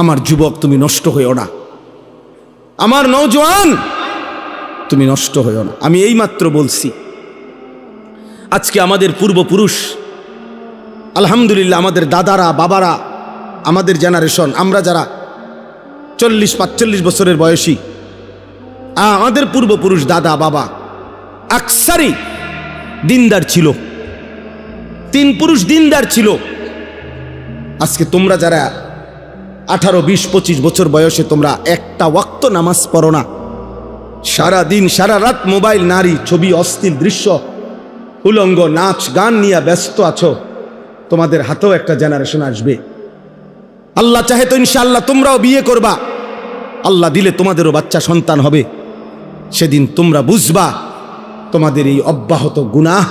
আমার যুবক, তুমি নষ্ট হইও না। আমার নৌজওয়ান তুমি নষ্ট হইও না। আমি এইমাত্র বলছি, আজকে আমাদের পূর্বপুরুষ, আলহামদুলিল্লাহ আমাদের দাদারা, বাবারা, আমাদের জেনারেশন আমরা যারা চল্লিশ, পাঁচচল্লিশ বছরের বয়সী, আমাদের পূর্বপুরুষ দাদা, বাবা, আকসারি দিনদার ছিল। তিন পুরুষ দিনদার ছিল। আজকে তোমরা যারা আঠারো, বিশ, পঁচিশ বছর বয়সে তোমরা একটা ওয়াক্ত নামাজ পড়ো না। সারা দিন, সারা রাত মোবাইল, নারী, ছবি অস্থির দৃশ্য, উলঙ্গ নাচ, গান নিয়ে ব্যস্ত আছো। তোমাদের হাতেও একটা জেনারেশন আসবে। আল্লাহ চাহে তো ইনশাআল্লাহ তোমরাও বিয়ে করবা। আল্লাহ দিলে তোমাদেরও বাচ্চা সন্তান হবে। সেদিন তোমরা বুঝবা, তোমাদের এই অব্যাহত গুনাহ,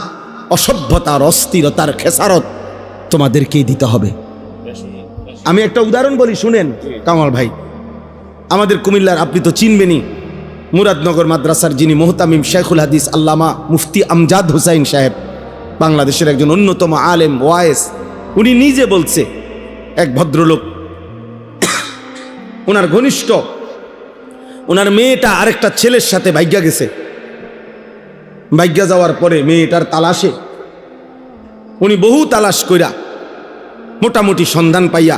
অসভ্যতার, অস্থিরতার খেসারত তোমাদেরকেই দিতে হবে। আমি একটা উদাহরণ বলি শুনেন কামাল ভাই। আমাদের কুমিল্লার আপনি তো চিনবেনই। মুরাদনগর মাদ্রাসার যিনি মোহতামিম শেখুল হাদিস আল্লামা মুফতি আমজাদ হুসাইন সাহেব বাংলাদেশের একজন অন্যতম আলেম ওয়ায়েস উনি নিজে বলছে এক ভদ্রলোক ওনার ঘনিষ্ঠ ওনার মেয়েটা আরেকটা ছেলের সাথে ভাগ্যা গেছে। ভাগ্যা যাওয়ার পরে মেয়েটার তালাশে উনি বহু তালাশ কইরা মোটামুটি সন্ধান পাইয়া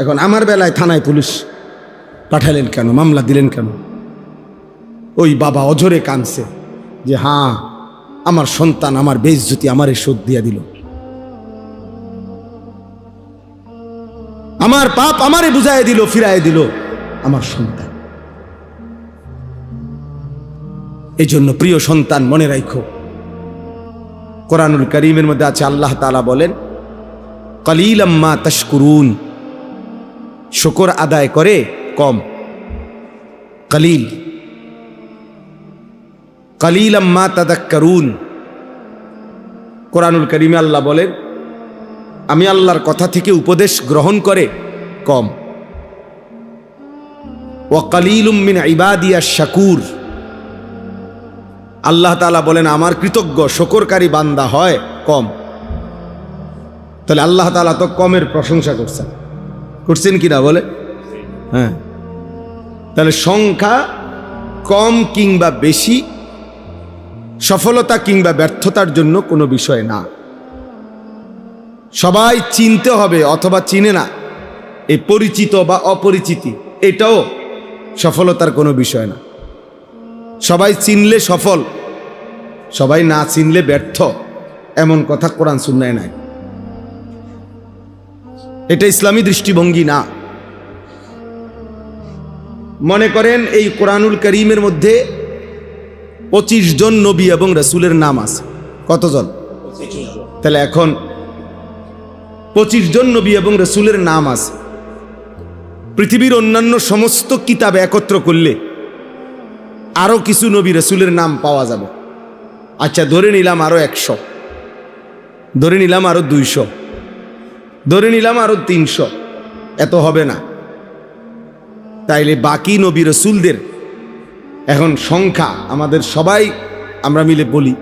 এখন আমার বেলায় থানায় পুলিশ পাঠালেন কেন? মামলা দিলেন কেন? ওই বাবা অজরে কানছে যে হ্যাঁ আমার সন্তান আমার বেইজ্জতি আমারে শোধ দিয়ে দিল। আমার পাপ আমারে বুঝাই দিল ফিরাই দিল আমার সন্তান। এই জন্য প্রিয় সন্তান, মনে রাখো কোরআনুল করিমের মধ্যে আছে, আল্লাহ তালা বলেন, কলিলাম্মা তশকুরুন। শুকর আদায় করে কম। কলিল। কলিলাম্মা তাদাক্কারুন। কোরআনুল করিমে আল্লাহ বলেন, আমি আল্লাহর কথা থেকে উপদেশ গ্রহণ করে কম। ও কলিলুম মিন ইবাদিয়া শাকুর। আল্লাহ তালা বলেন, আমার কৃতজ্ঞ শকরকারী বান্দা হয় কম। তাহলে আল্লাহ তালা তো কমের প্রশংসা করছেন। করছেন কি না বলে? হ্যাঁ। তাহলে সংখ্যা কম কিংবা বেশি, সফলতা কিংবা ব্যর্থতার জন্য কোনো বিষয় না। সবাই চিনতে হবে অথবা চিনে না, এই পরিচিত বা অপরিচিতি, এটাও সফলতার কোনো বিষয় না। সবাই চিনলে সফল, সবাই না চিনলে ব্যর্থ, এমন কথা কোরআন শুননায় নাই। এটা ইসলামী দৃষ্টিভঙ্গি না। মনে করেন এই কোরআনুল করিমের মধ্যে পঁচিশ জন নবী এবং রসুলের নাম আছে। কতজন? তাহলে এখন পঁচিশ জন নবী এবং রসুলের নাম আছে। পৃথিবীর অন্যান্য সমস্ত কিতাব একত্র করলে আরও কিছু নবী রসুলের নাম পাওয়া যাবে। আচ্ছা ধরে নিলাম আরও একশো। ধরে নিলাম আরও দুইশো। ধরে নিলাম আরও তিনশো। এত হবে না। তাইলে বাকি নবী রসুলদের এখন সংখ্যা আমাদের সবাই আমরা মিলে বলি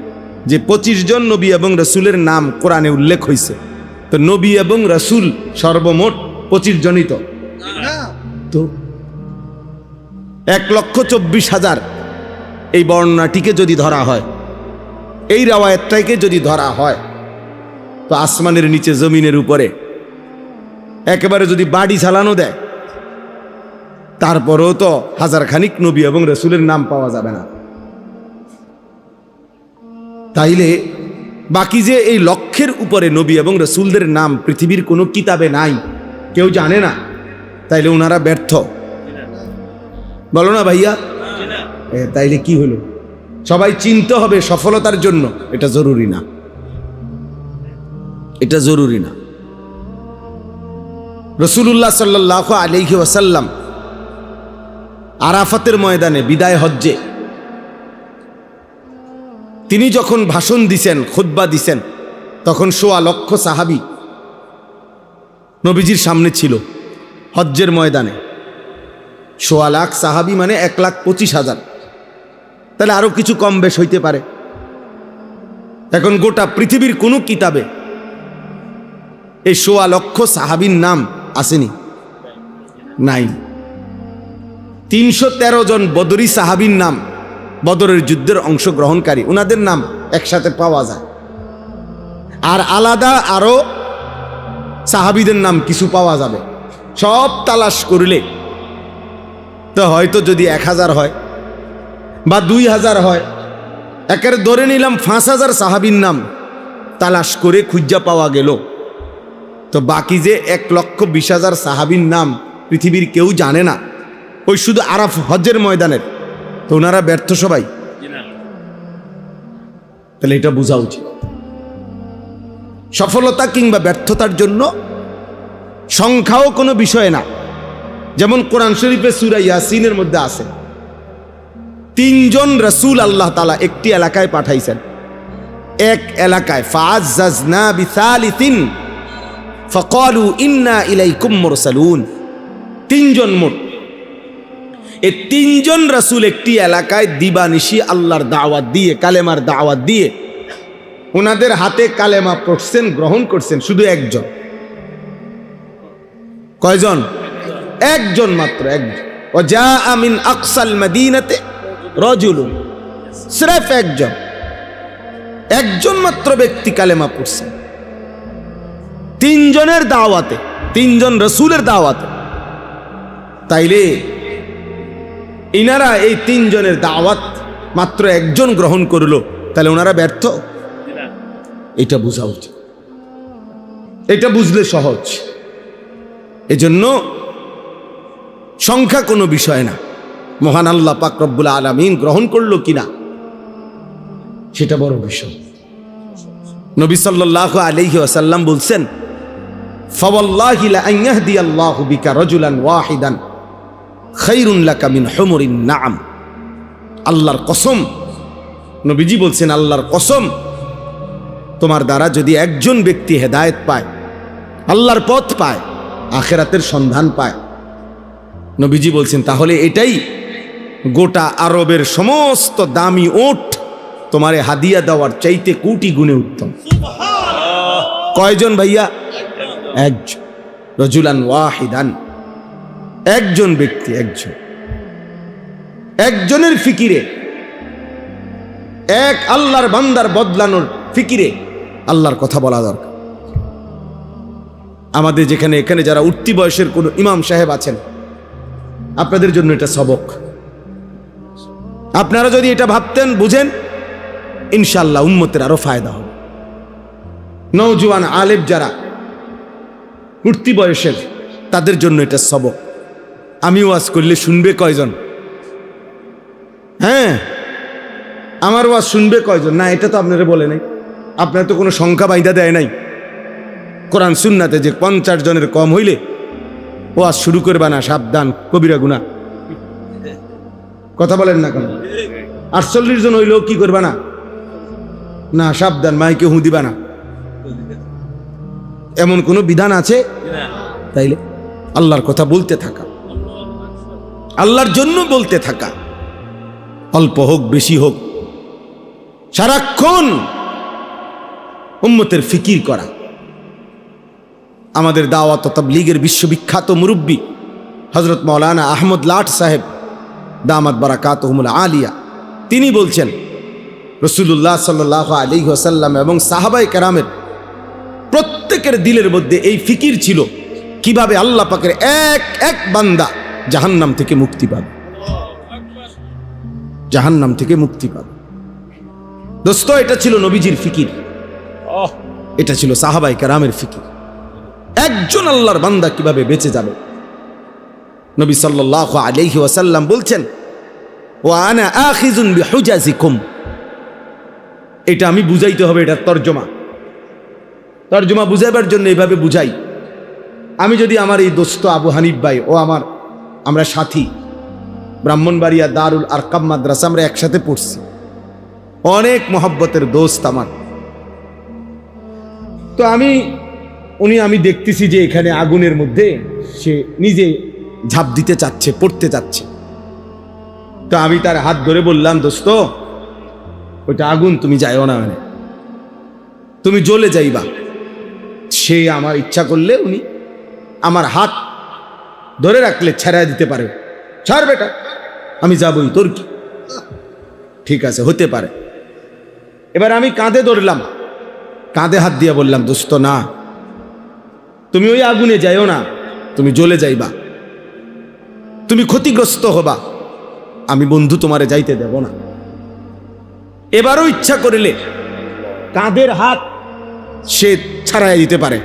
যে পঁচিশ জন নবী এবং রসুলের নাম কোরআনে উল্লেখ হয়েছে তো নবী এবং রসুল সর্বমোট পঁচিশ জনই তো? তো এক লক্ষ চব্বিশ হাজার এই বর্ণনাটিকে যদি ধরা হয় এই রাওয়ায়তটাকে যদি ধরা হয় তো আসমানের নিচে জমিনের উপরে একেবারে যদি বাড়ি চালানো দেয়, তারপরেও তো হাজার খানিক নবী এবং রসুলের নাম পাওয়া যাবে না। তাইলে বাকি যে এই লক্ষ্যের উপরে নবী এবং রসুলদের নাম পৃথিবীর কোনো কিতাবে নাই, কেউ জানে না। তাইলে ওনারা ব্যর্থ। বলো না ভাইয়া। তাইলে কি হলো? সবাই চিনতে হবে সফলতার জন্য। এটা জরুরি না। এটা জরুরি না। রসুল্লাহ সাল্লাহ আলহি ওয়াসাল্লাম আরাফাতের ময়দানে বিদায় হজ্জে, তিনি যখন ভাষণ দিছেন খুদ্া দিছেন, তখন সোয়া লক্ষ সাহাবি নবীজির সামনে ছিল হজ্জের ময়দানে। সোয়া লাখ সাহাবি মানে এক লাখ পঁচিশ হাজার। তাহলে আরও কিছু কম বেশ হইতে পারে। এখন গোটা পৃথিবীর কোনো কিতাবে এই সোয়া লক্ষ সাহাবির নাম আসেনি। নাই। তিনশো তেরো জন বদরি সাহাবির নাম বদরের যুদ্ধের অংশগ্রহণকারী ওনাদের নাম একসাথে পাওয়া যায়। আর আলাদা আরও সাহাবিদের নাম কিছু পাওয়া যাবে। সব তালাশ করলে তো হয়তো যদি এক হাজার হয় বা দুই হাজার হয়, একের ধরে নিলাম পাঁচ হাজার সাহাবির নাম তালাশ করে খুঁজা পাওয়া গেল। তো বাকি যে এক লক্ষ বিশ হাজার সাহাবির নাম পৃথিবীর কেউ জানে না, ওই শুধু আরাফ হজ্জের ময়দানের। তো ওনারা ব্যর্থ সবাই। তাহলে এটা বোঝা উচিত। সফলতা কিংবা ব্যর্থতার জন্য সংখ্যাও কোনো বিষয় না। যেমন কোরআন শরীফে সুরা ইয়াসিনের মধ্যে আছে। তিনজন রসুল আল্লাহ তালা একটি এলাকায় পাঠাইছেন। এক এলাকায় ফাজ ফাজনা বিসালিতিন ফকালু ইন্না ইলাইকুম সালুন তিনজন মোট। এই তিনজন রসুল একটি এলাকায় দিবানিশি আল্লাহর দাওয়াত দিয়ে, কালেমার দাওয়াত দিয়ে ওনাদের হাতে কালেমা পড়ছেন, গ্রহণ করছেন শুধু একজন। কয়জন? একজন মাত্র, একজন। ও যা আমিন আকসাল মদিনাতে রজুলুন। স্রেফ একজন। একজন মাত্র ব্যক্তি কালেমা পড়ছেন। তিনজনের দাওয়াতে, তিনজন রসুলের দাওয়াতে। তাইলে ইনারা এই তিনজনের দাওয়াত মাত্র একজন গ্রহণ করল তাহলে ওনারা ব্যর্থ? এটা বোঝা উচিত। এটা বুঝলে সহজ। এজন্য সংখ্যা কোনো বিষয় না। মহান আল্লাহ পাক রব্বুল আলমিন গ্রহণ করল কিনা, সেটা বড় বিষয়। নবী সাল্লাহ আলহি বলছেন আল্লাহর কসম নবীজি বলছেন আল্লাহর কসম তোমার দ্বারা যদি একজন ব্যক্তি হেদায়েত পায় আল্লাহর পথ পায় আখেরাতের সন্ধান পায়। নবীজি বলছেন তাহলে এটাই গোটা আরবের সমস্ত দামি ওট তোমারে হাদিয়া দেওয়ার চাইতে কোটি গুণে উত্তম। কয়জন ভাইয়া? একজন, রজুলান ওয়াহিদান। একজন ব্যক্তি, একজন। একজনের ফিকিরে। এক আল্লাহর বান্দার বদলানোর ফিকিরে আল্লাহর কথা বলা দরকার। আমাদের যেখানে, এখানে যারা উঠতি বয়সের কোনো ইমাম সাহেব আছেন, আপনাদের জন্য এটা সবক। আপনারা যদি এটা ভাবতেন, বুঝেন ইনশাল্লাহ উম্মতের আরও ফায়দা হবে। নৌজওয়ান আলেব যারা উঠতি বয়সের, তাদের জন্য এটা সবক। আমি ওয়াজ করলে শুনবে কয়জন? হ্যাঁ আমার ওয়াজ শুনবে কয়জন? না, এটা তো আপনারা বলে নাই। আপনার তো কোনো সংখ্যা বাইদা দেয় নাই। কোরআন সুন্নাতে যে পঞ্চাশ জনের কম হইলে ওয়াজ শুরু করবে না, সাবধান, কবিরা গুনা কথা বলেন না কেন? আটচল্লিশ জন হইলেও কি করবে না? না, সাবধান, মাইকে হুঁ দিবা না। এমন কোনো বিধান আছে? তাইলে আল্লাহর কথা বলতে থাকা। আল্লাহর জন্য বলতে থাকা। অল্প হোক, বেশি হোক, সারাক্ষণ উম্মতের ফিকির করা। আমাদের দাওয়াত লীগের বিশ্ববিখ্যাত মুরব্বী হজরত মৌলানা আহমদ লাট সাহেব, দামাত বারাকাত আলিয়া, তিনি বলছেন রসুল্লাহ সাল্লাহ আলী ওসাল্লাম এবং সাহাবাই কারামের প্রত্যেকের দিলের মধ্যে এই ফিকির ছিল। কীভাবে আল্লাহ পাকের এক এক বান্দা জাহান্নাম থেকে মুক্তি পাবে? জাহান্নাম থেকে মুক্তি পাবে। দোস্ত এটা ছিল নবীজির ফিকির। এটা ছিল সাহাবাই কারামের ফিকির। একজন আল্লাহর বান্দা কীভাবে বেঁচে যাবে? নবী সাল্লাহ আলাইহি ওয়াসাল্লাম বলছেন ও আনা আখিজুন এটা আমি বুঝাইতে হবে এটার তর্জমা। তর্জমা বুঝাইবার জন্য এইভাবে বুঝাই। আমি যদি আমার এই দোস্ত আবু হানিফ ভাই ও আমার, আমরা সাথী, ব্রাহ্মণবাড়িয়া দারুল আরকাম মাদ্রাসা আমরা একসাথে পড়ছি। অনেক মহব্বতের দোস্ত আমার। তো আমি, উনি আমি দেখতেছি যে এখানে আগুনের মধ্যে সে নিজে ঝাঁপ দিতে চাচ্ছে, পড়তে চাচ্ছে। তো আমি তার হাত ধরে বললাম, দোস্ত, ওইটা আগুন, তুমি যাইও না মানে তুমি জ্বলে যাইবা। সে আমার ইচ্ছা করলে উনি আমার হাত ধরে রাখলে ছেড়া দিতে পারে। ছাড় বেটা, আমি যাবই, তোর কি? ঠিক আছে, হতে পারে। এবার আমি কাঁধে ধরলাম। কাঁধে হাত দিয়ে বললাম, দোস্ত, না। তুমি ওই আগুনে যাইও না, তুমি জ্বলে যাইবা। তুমি ক্ষতিগ্রস্ত হবা। আমি বন্ধু তোমারে যাইতে দেব না। এবারও ইচ্ছা করিলে কাঁধের হাত সে ছাড়াই দিতে পারে।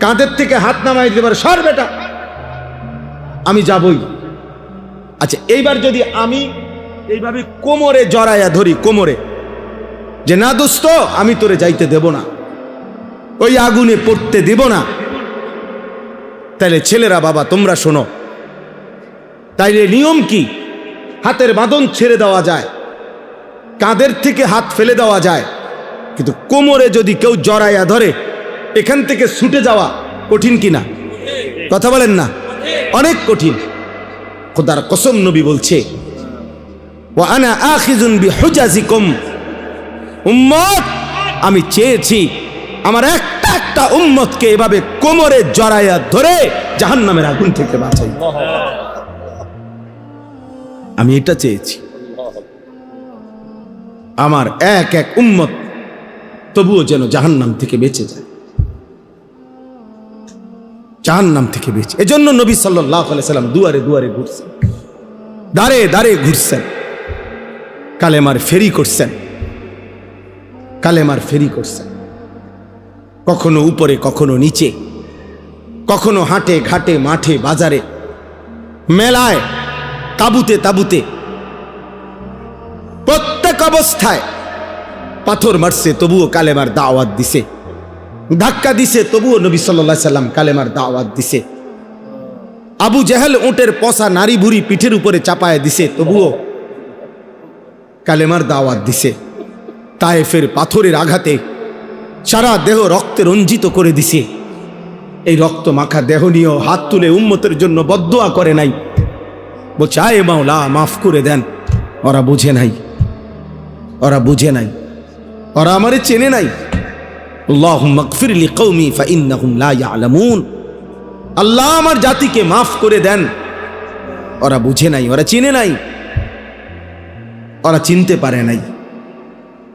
কাঁধের থেকে হাত নামাই দিতে পারে। সর বেটা। আমি যাবই। আচ্ছা এইবার যদি আমি এইভাবে কোমরে জড়াইয়া ধরি, কোমরে, যে, না দোস্ত, আমি তোরে যাইতে দেব না। ওই আগুনে পড়তে দেব না। তাহলে ছেলেরা বাবা, তোমরা শোনো। তাইলে নিয়ম কি? হাতের বাঁধন ছেড়ে দেওয়া যায়। কাঁধের থেকে হাত ফেলে দেওয়া যায়। কিন্তু কোমরে যদি কেউ জড়াইয়া ধরে এখান থেকে ছুটে যাওয়া কঠিন কিনা? কথা বলেন না। অনেক কঠিন। খোদার কসম নবী বলছে বি আমি চেয়েছি আমার একটা একটা উম্মতকে এভাবে কোমরে জড়াইয়া ধরে জাহান্নামের আগুন থেকে বাঁচাই। আমি এটা চেয়েছি। আমার এক এক উম্মত তবুও যেন জাহান্নাম থেকে বেঁচে যায়। জাহান্নাম থেকে বেঁচে এজন্য নবী সাল্লাহ সাল্লাম দুয়ারে দুয়ারে ঘুরছেন। দাঁড়ে দাঁড়ে ঘুরছেন। কালেমার ফেরি করছেন। কালেমার ফেরি করছেন। কখনো উপরে, কখনো নিচে, কখনো হাটে ঘাটে, মাঠে, বাজারে, মেলায়, তাবুতে তাবুতে। প্রত্যেক অবস্থায় পাথর মারছে, তবুও কালেমার দাওয়াত দিছে। ধাক্কা দিছে, তবুও নবী সাল্লাহ সাল্লাম কালেমার দাওয়াত দিছে। আবু জেহেল উটের পশা নারী ভুরি পিঠের উপরে চাপায় দিছে, তবুও কালেমার দাওয়াত দিছে। তায়েফের পাথরের আঘাতে সারা দেহ রক্তে রঞ্জিত করে দিছে। এই রক্ত মাখা দেহ নিয়েও হাত তুলে উম্মতের জন্য বদোয়া করে নাই। বলছে, আয় মাওলা, মাফ করে দেন। ওরা বুঝে নাই। ওরা বুঝে নাই। ওরা আমারে চেনে নাই। আল্লাহ আমার জাতিকে মাফ করে দেন। ওরা বুঝে নাই, ওরা চিনে নাই। ওরা চিনতে পারে নাই।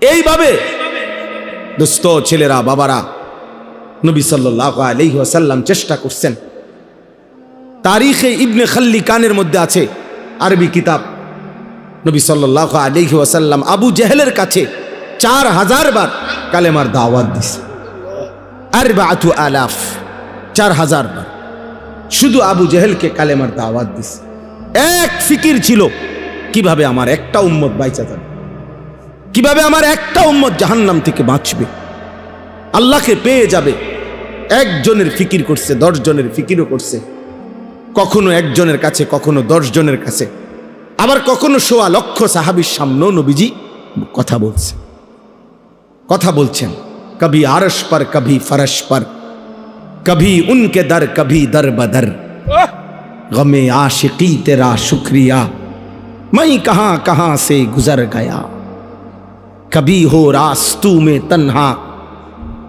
এইভাবে দোস্ত ছেলেরা, বাবারা নবী সাল্লাহ আলহি আসাল্লাম চেষ্টা করছেন। তারিখে ইবনে খাল্লি কানের মধ্যে আছে আরবি কিতাব। নবী সাল্লাহ আলহি আসাল্লাম আবু জেহেলের কাছে চার হাজার বার কালেমার দাওয়াত দিছে। আর বা আতু আলাফ চার হাজার বার। শুধু আবু জেহেলকে কালেমার দাওয়াত দিছে। এক ফিকির ছিল, কীভাবে আমার একটা উম্মত বাইচা যাবে? কীভাবে আমার একটা উম্মত জাহান্নাম থেকে বাঁচবে? আল্লাহকে পেয়ে যাবে, একজনের ফিকির করছে জনের ফিকিরও করছে। কখনো একজনের কাছে, কখনো জনের কাছে। আবার কখনো সোয়া লক্ষ সাহাবির সামনেও নবীজি কথা বলছে। কথা বলছেন কবি আরস পর কবি ফরস পর কবি উনকে দর কবি দর বদর गमे आशिकी तेरा शुक्रिया मैं कहाँ कहाँ से गुजर गया कभी हो रास्तू में तन्हा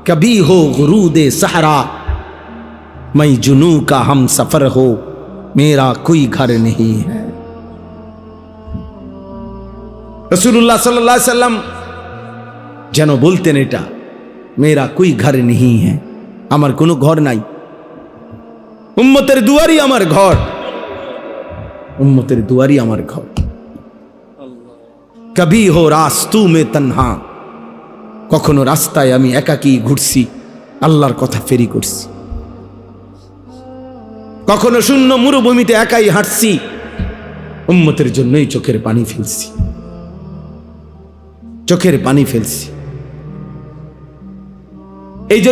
कभी हो गुरूद सहरा मैं जुनू का हम सफर हो मेरा कोई घर नहीं है রসুল্লাহ সাল্লাহ সাল্লাম যেন বলতেন এটা, মেয়েরা কুই ঘর নেই হ্যাঁ? আমার কোনো ঘর নাই। উম্মতের দুয়ারই আমার ঘর। উম্মতের দুয়ারই আমার ঘর। কবি হো রাস্তু মে তন্হা। কখনো রাস্তায় আমি একাকি ঘুরছি, আল্লাহর কথা ফেরি করছি। কখনো শূন্য মরুভূমিতে একাই হাঁটছি, উম্মতের জন্যই চোখের পানি ফেলছি। চোখের পানি ফেলছি। এই জন্য